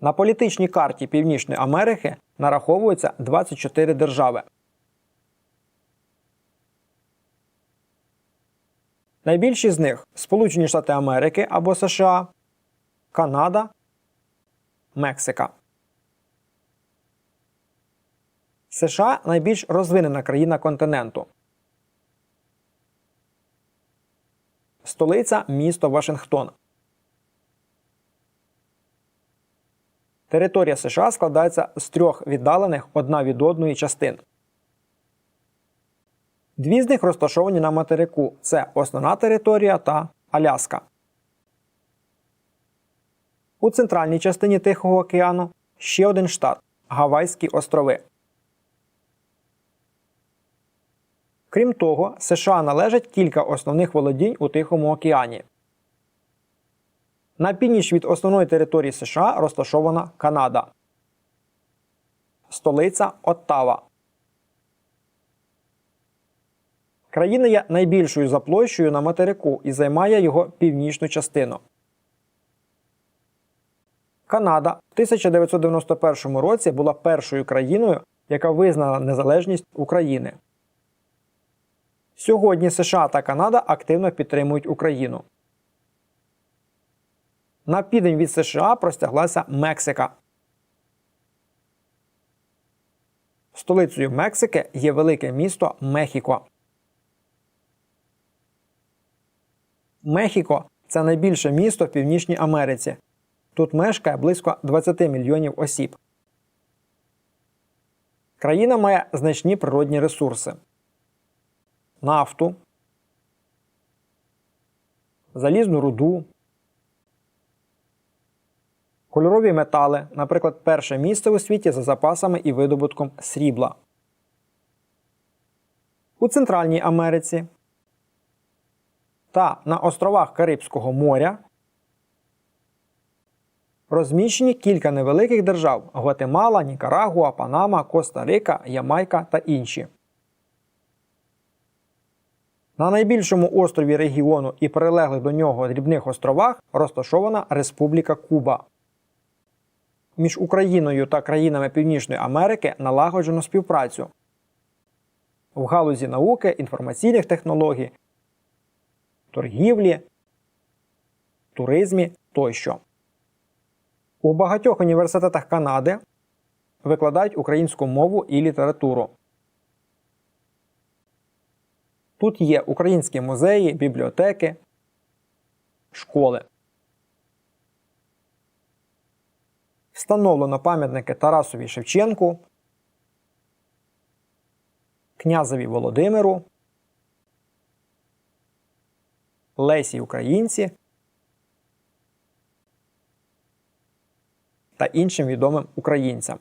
На політичній карті Північної Америки нараховується 24 держави. Найбільші з них Сполучені Штати Америки або США, Канада, Мексика. США найбільш розвинена країна континенту. Столиця місто Вашингтон. Територія США складається з трьох віддалених одна від одної частин. Дві з них розташовані на материку це основна територія та Аляска. У центральній частині Тихого океану ще один штат Гавайські острови. Крім того, США належать кілька основних володінь у Тихому океані. На північ від основної території США розташована Канада. Столиця Оттава. Країна є найбільшою за площею на материку і займає його північну частину. Канада в 1991 році була першою країною, яка визнала незалежність України. Сьогодні США та Канада активно підтримують Україну. На південь від США простяглася Мексика. Столицею Мексики є велике місто Мехіко. Мехіко це найбільше місто в Північній Америці. Тут мешкає близько 20 мільйонів осіб. Країна має значні природні ресурси: нафту, залізну руду, кольорові метали, наприклад, перше місце у світі за запасами і видобутком срібла. У Центральній Америці та на островах Карибського моря розміщені кілька невеликих держав Гватемала, Нікарагуа, Панама, Коста-Рика, Ямайка та інші. На найбільшому острові регіону і прилеглих до нього дрібних островах розташована Республіка Куба. Між Україною та країнами Північної Америки налагоджено співпрацю в галузі науки, інформаційних технологій, торгівлі, туризмі тощо. У багатьох університетах Канади викладають українську мову і літературу. Тут є українські музеї, бібліотеки, школи. Встановлено пам'ятники Тарасові Шевченку, князеві Володимиру, Лесі Українці та іншим відомим українцям.